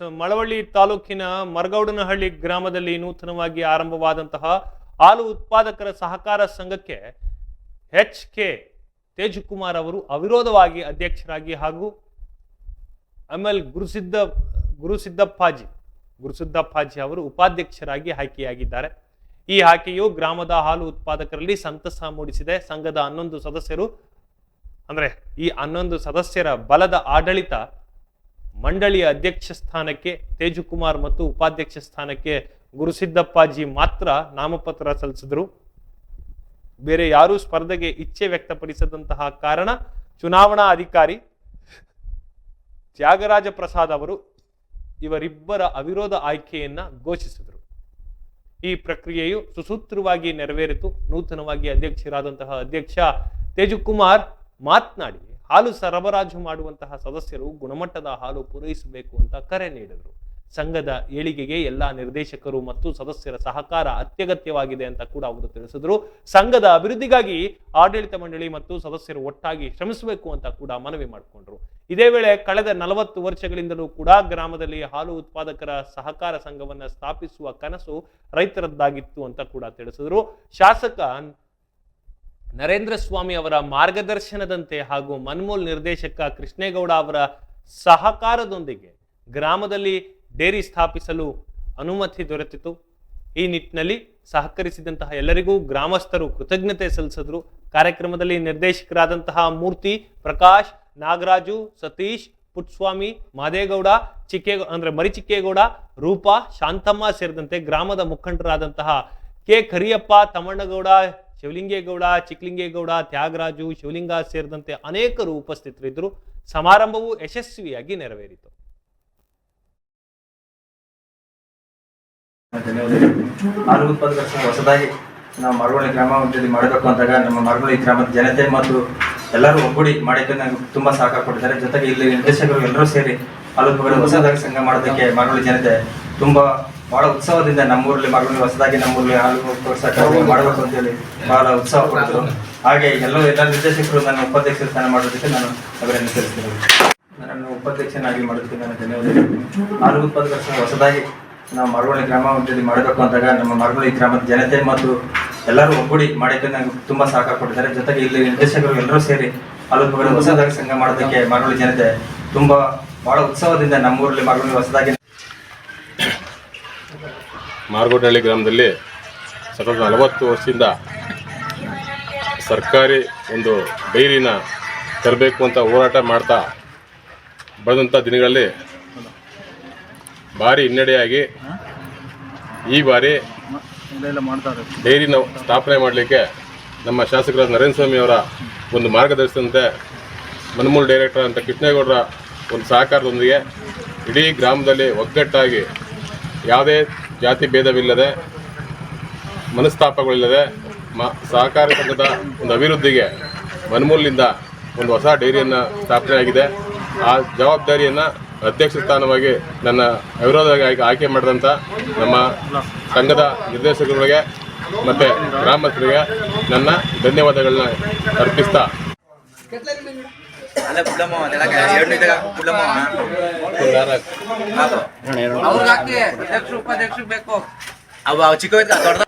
ಮಳವಳ್ಳಿ ತಾಲೂಕಿನ ಮರಗೌಡನಹಳ್ಳಿ ಗ್ರಾಮದಲ್ಲಿ ನೂತನವಾಗಿ ಆರಂಭವಾದಂತಹ ಹಾಲು ಉತ್ಪಾದಕರ ಸಹಕಾರ ಸಂಘಕ್ಕೆ ಎಚ್ ಕೆ ತೇಜಕುಮಾರ್ ಅವರು ಅವಿರೋಧವಾಗಿ ಅಧ್ಯಕ್ಷರಾಗಿ ಹಾಗೂ ಎಲ್ ಗುರುಸಿದ್ದ, ಗುರುಸಿದ್ದಪ್ಪಾಜಿ ಗುರುಸಿದ್ದಪ್ಪಾಜಿ ಅವರು ಉಪಾಧ್ಯಕ್ಷರಾಗಿ ಆಯ್ಕೆಯಾಗಿದ್ದಾರೆ. ಈ ಆಯ್ಕೆಯು ಗ್ರಾಮದ ಹಾಲು ಉತ್ಪಾದಕರಲ್ಲಿ ಸಂತಸ ಮೂಡಿಸಿದೆ. ಸಂಘದ ಹನ್ನೊಂದು ಸದಸ್ಯರು, ಅಂದ್ರೆ ಈ ಹನ್ನೊಂದು ಸದಸ್ಯರ ಬಲದ ಆಡಳಿತ ಮಂಡಳಿಯ ಅಧ್ಯಕ್ಷ ಸ್ಥಾನಕ್ಕೆ ತೇಜುಕುಮಾರ್ ಮತ್ತು ಉಪಾಧ್ಯಕ್ಷ ಸ್ಥಾನಕ್ಕೆ ಗುರುಸಿದ್ದಪ್ಪಾಜಿ ಮಾತ್ರ ನಾಮಪತ್ರ ಸಲ್ಲಿಸಿದ್ರು. ಬೇರೆ ಯಾರೂ ಸ್ಪರ್ಧೆಗೆ ಇಚ್ಛೆ ವ್ಯಕ್ತಪಡಿಸದಂತಹ ಕಾರಣ ಚುನಾವಣಾ ಅಧಿಕಾರಿ ತ್ಯಾಗರಾಜ ಪ್ರಸಾದ್ ಅವರು ಇವರಿಬ್ಬರ ಅವಿರೋಧ ಆಯ್ಕೆಯನ್ನ ಘೋಷಿಸಿದರು. ಈ ಪ್ರಕ್ರಿಯೆಯು ಸುಸೂತ್ರವಾಗಿ ನೆರವೇರಿತು. ನೂತನವಾಗಿ ಅಧ್ಯಕ್ಷರಾದಂತಹ ಅಧ್ಯಕ್ಷ ತೇಜುಕುಮಾರ್ ಮಾತನಾಡಿ ಹಾಲು ಸರಬರಾಜು ಮಾಡುವಂತಹ ಸದಸ್ಯರು ಗುಣಮಟ್ಟದ ಹಾಲು ಪೂರೈಸಬೇಕು ಅಂತ ಕರೆ ನೀಡಿದರು. ಸಂಘದ ಏಳಿಗೆಗೆ ಎಲ್ಲಾ ನಿರ್ದೇಶಕರು ಮತ್ತು ಸದಸ್ಯರ ಸಹಕಾರ ಅತ್ಯಗತ್ಯವಾಗಿದೆ ಅಂತ ಕೂಡ ಅವರು ತಿಳಿಸಿದರು. ಸಂಘದ ಅಭಿವೃದ್ಧಿಗಾಗಿ ಆಡಳಿತ ಮಂಡಳಿ ಮತ್ತು ಸದಸ್ಯರು ಒಟ್ಟಾಗಿ ಶ್ರಮಿಸಬೇಕು ಅಂತ ಕೂಡ ಮನವಿ ಮಾಡಿಕೊಂಡ್ರು. ಇದೇ ವೇಳೆ ಕಳೆದ ನಲವತ್ತು ವರ್ಷಗಳಿಂದಲೂ ಕೂಡ ಗ್ರಾಮದಲ್ಲಿ ಹಾಲು ಉತ್ಪಾದಕರ ಸಹಕಾರ ಸಂಘವನ್ನ ಸ್ಥಾಪಿಸುವ ಕನಸು ರೈತರದ್ದಾಗಿತ್ತು ಅಂತ ಕೂಡ ತಿಳಿಸಿದರು. ಶಾಸಕ ನರೇಂದ್ರ ಸ್ವಾಮಿ ಅವರ ಮಾರ್ಗದರ್ಶನದಂತೆ ಹಾಗೂ ಮನ್ಮೂಲ್ ನಿರ್ದೇಶಕ ಕೃಷ್ಣೇಗೌಡ ಅವರ ಸಹಕಾರದೊಂದಿಗೆ ಗ್ರಾಮದಲ್ಲಿ ಡೇರಿ ಸ್ಥಾಪಿಸಲು ಅನುಮತಿ ದೊರೆತಿತು. ಈ ನಿಟ್ಟಿನಲ್ಲಿ ಸಹಕರಿಸಿದಂತಹ ಎಲ್ಲರಿಗೂ ಗ್ರಾಮಸ್ಥರು ಕೃತಜ್ಞತೆ ಸಲ್ಲಿಸಿದ್ರು. ಕಾರ್ಯಕ್ರಮದಲ್ಲಿ ನಿರ್ದೇಶಕರಾದಂತಹ ಮೂರ್ತಿ, ಪ್ರಕಾಶ್, ನಾಗರಾಜು, ಸತೀಶ್, ಪುಟ್ಸ್ವಾಮಿ, ಮಾದೇಗೌಡ, ಚಿಕ್ಕೆ, ಅಂದ್ರೆ ಮರಿಚಿಕ್ಕೇಗೌಡ, ರೂಪಾ, ಶಾಂತಮ್ಮ ಸೇರಿದಂತೆ ಗ್ರಾಮದ ಮುಖಂಡರಾದಂತಹ ಕೆ. ಕರಿಯಪ್ಪ, ತಮ್ಮಣ್ಣಗೌಡ ಶಿವಲಿಂಗೇಗೌಡ, ಚಿಕ್ಕಲಿಂಗೇಗೌಡ, ತ್ಯಾಗರಾಜು, ಶಿವಲಿಂಗ ಸೇರಿದಂತೆ ಅನೇಕರು ಉಪಸ್ಥಿತರಿದ್ದರು. ಸಮಾರಂಭವು ಯಶಸ್ವಿಯಾಗಿ ನೆರವೇರಿತು. ಹೊಸದಾಗಿ ನಾವು ಮರಗೋಳಿ ಗ್ರಾಮ ಮಾಡಬೇಕು ಅಂದಾಗ ನಮ್ಮ ಮರಗೋಳಿ ಗ್ರಾಮದ ಜನತೆ ಮತ್ತು ಎಲ್ಲರೂ ಒಗ್ಗೂಡಿ ಮಾಡಿದ್ದು ನನಗೆ ತುಂಬಾ ಸಹಕಾರ ಕೊಟ್ಟಿದ್ದಾರೆ. ಜೊತೆಗೆ ಇಲ್ಲಿ ನಿರ್ದೇಶಕರು ಎಲ್ಲರೂ ಸೇರಿ ಅಲ್ಲಿ ಹೊಸದಾಗಿ ಸಂಘ ಮಾಡೋದಕ್ಕೆ ಮರಗೋಳಿ ಜನತೆ ತುಂಬಾ ಬಹಳ ಉತ್ಸವದಿಂದ ನಮ್ಮೂರಲ್ಲಿ ಮಗಳಿಗೆ ಹೊಸದಾಗಿ ನಮ್ಮೂರಲ್ಲಿ ಹಾಲು ಉತ್ಪಾದಕರ ಮಾಡಬೇಕು ಅಂತ ಹೇಳಿ ಅಂತೇಳಿ ಬಹಳ ಉತ್ಸವ ಕೊಟ್ಟರು. ಹಾಗೆ ಎಲ್ಲರೂ ಎಲ್ಲ ನಿರ್ದೇಶಕರು ನನ್ನ ಉಪಾಧ್ಯಕ್ಷ ಸ್ಥಾನ ಮಾಡೋದಕ್ಕೆ ನಾನು ಅವರನ್ನು ತಿಳಿಸ್ತೀನಿ ನನ್ನನ್ನು ಉಪಾಧ್ಯಕ್ಷನಾಗಿ ಮಾಡೋದಕ್ಕೆ ನಾನು ಧನ್ಯವಾದಗಳು ಹಾಲು ಉತ್ಪಾದಕ ಹೊಸದಾಗಿ ನಾವು ಮರಗೋಳಿ ಗ್ರಾಮ ಅಭಿವೃದ್ಧಿ ಮಾಡಬೇಕು ಅಂದಾಗ ನಮ್ಮ ಮರಗೋಳಿ ಗ್ರಾಮದ ಜನತೆ ಮತ್ತು ಎಲ್ಲರೂ ಒಗ್ಗೂಡಿ ಮಾಡಿದ್ದು ನನಗೆ ತುಂಬಾ ಸಹಕಾರ ಕೊಟ್ಟಿದ್ದಾರೆ. ಜೊತೆಗೆ ಇಲ್ಲಿ ನಿರ್ದೇಶಕರು ಎಲ್ಲರೂ ಸೇರಿ ಹಾಲು ಹೊಸದಾಗಿ ಸಂಘ ಮಾಡೋದಕ್ಕೆ ಮರಗೋಳಿ ಜನತೆ ತುಂಬಾ ಬಹಳ ಉತ್ಸವದಿಂದ ನಮ್ಮೂರಲ್ಲಿ ಮರಗೋಳಿ ಹೊಸದಾಗಿ ಮಾರ್ಗೋಟಹಳ್ಳಿ ಗ್ರಾಮದಲ್ಲಿ ಸತತ ನಲವತ್ತು ವರ್ಷದಿಂದ ಸರ್ಕಾರಿ ಒಂದು ಡೈರಿನ ತರಬೇಕು ಅಂತ ಹೋರಾಟ ಮಾಡ್ತಾ ಬಂದಂಥ ದಿನಗಳಲ್ಲಿ ಭಾರಿ ಹಿನ್ನಡೆಯಾಗಿ ಈ ಬಾರಿ ಡೈರಿನ ಸ್ಥಾಪನೆ ಮಾಡಲಿಕ್ಕೆ ನಮ್ಮ ಶಾಸಕರಾದ ನರೇಂದ್ರ ಸ್ವಾಮಿ ಅವರ ಒಂದು ಮಾರ್ಗದರ್ಶನದಂತೆ ಮನಮೂಲ್ ಡೈರೆಕ್ಟರ್ ಅಂತ ಕೃಷ್ಣೇಗೌಡರ ಒಂದು ಸಹಕಾರದೊಂದಿಗೆ ಇಡೀ ಗ್ರಾಮದಲ್ಲಿ ಒಗ್ಗಟ್ಟಾಗಿ ಯಾವುದೇ ಜಾತಿ ಭೇದವಿಲ್ಲದೆ, ಮನಸ್ತಾಪಗಳಿಲ್ಲದೆ, ಮ, ಸಹಕಾರ ಸಂಘದ ಒಂದು ಅಭಿವೃದ್ಧಿಗೆ ಮನ್ಮೂಲಿನಿಂದ ಒಂದು ಹೊಸ ಡೈರಿಯನ್ನು ಸ್ಥಾಪನೆ ಆಗಿದೆ. ಆ ಜವಾಬ್ದಾರಿಯನ್ನು ಅಧ್ಯಕ್ಷ ಸ್ಥಾನವಾಗಿ ನನ್ನ ಅವಿರೋಧವಾಗಿ ಆಯ್ಕೆ ಮಾಡಿದಂಥ ನಮ್ಮ ಸಂಘದ ನಿರ್ದೇಶಕರುಗಳಿಗೆ ಮತ್ತು ಗ್ರಾಮಸ್ಥರಿಗೆ ನನ್ನ ಧನ್ಯವಾದಗಳನ್ನ ಅರ್ಪಿಸ್ತಾ ಅಲ್ಲ ಬುಡ್ಲಮ್ಮ ಎರಡು ಇದ್ದಾಗ ಬುಡ್ಲಮ್ಮ ಅವ್ರಿಗೆ ಹಾಕಿ ಅಧ್ಯಕ್ಷ ಉಪಾಧ್ಯಕ್ಷ ಬೇಕು. ಅವ ಚಿಕ್ಕ ದೊಡ್ಡ